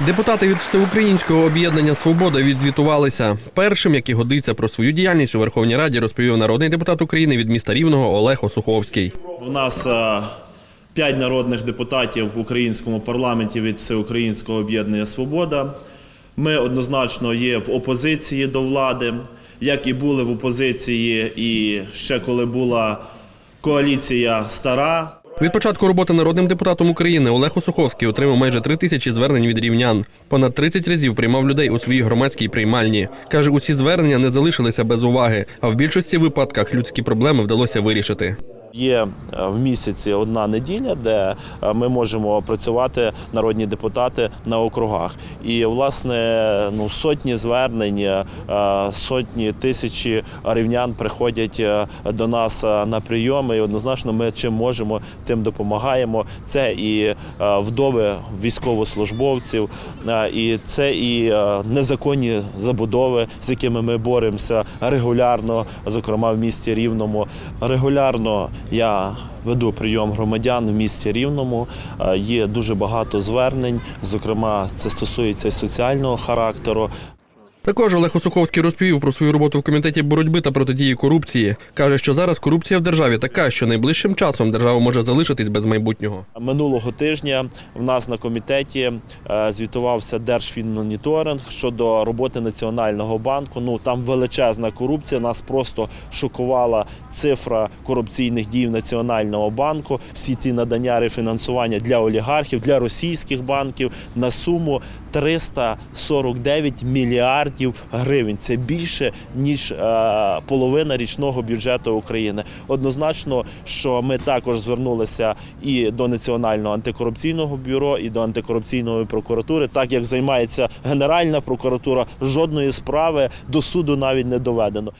Депутати від всеукраїнського об'єднання Свобода відзвітувалися. Першим, як і годиться про свою діяльність у Верховній Раді, розповів народний депутат України від міста Рівного Олег Осуховський. У нас е, п'ять народних депутатів в українському парламенті від Всеукраїнського об'єднання Свобода. Ми однозначно є в опозиції до влади, як і були в опозиції і ще коли була коаліція стара. Від початку роботи народним депутатом України Олег Осуховський отримав майже три тисячі звернень від рівнян. Понад 30 разів приймав людей у своїй громадській приймальні. Каже, усі звернення не залишилися без уваги, а в більшості випадках людські проблеми вдалося вирішити. Є е, в місяці одна неділя, де е, ми можемо працювати народні депутати на округах. І власне ну сотні звернень, е, сотні тисячі рівнян приходять до нас на прийоми. І однозначно, ми чим можемо, тим допомагаємо. Це і вдови військовослужбовців, і це і незаконні забудови, з якими ми боремося регулярно, зокрема в місті Рівному. Регулярно я веду прийом громадян в місті Рівному. Е, Є дуже багато звернень. Зокрема, це стосується соціального характеру. Також Олег Осуховський розповів про свою роботу в комітеті боротьби та протидії корупції. Каже, що зараз корупція в державі така, що найближчим часом держава може залишитись без майбутнього. Минулого тижня в нас на комітеті е, звітувався Держфінмоніторинг щодо роботи Національного банку. Ну там величезна корупція. Нас просто шокувала цифра корупційних дій Національного банку. Всі ті надання рефінансування для олігархів, для російських банків на суму 349 мільярдів гривень. Це більше ніж е, половина річного бюджету України. Однозначно, що ми також звернулися і до Національного антикорупційного бюро, і до антикорупційної прокуратури, так як займається Генеральна прокуратура, жодної справи до суду навіть не доведено.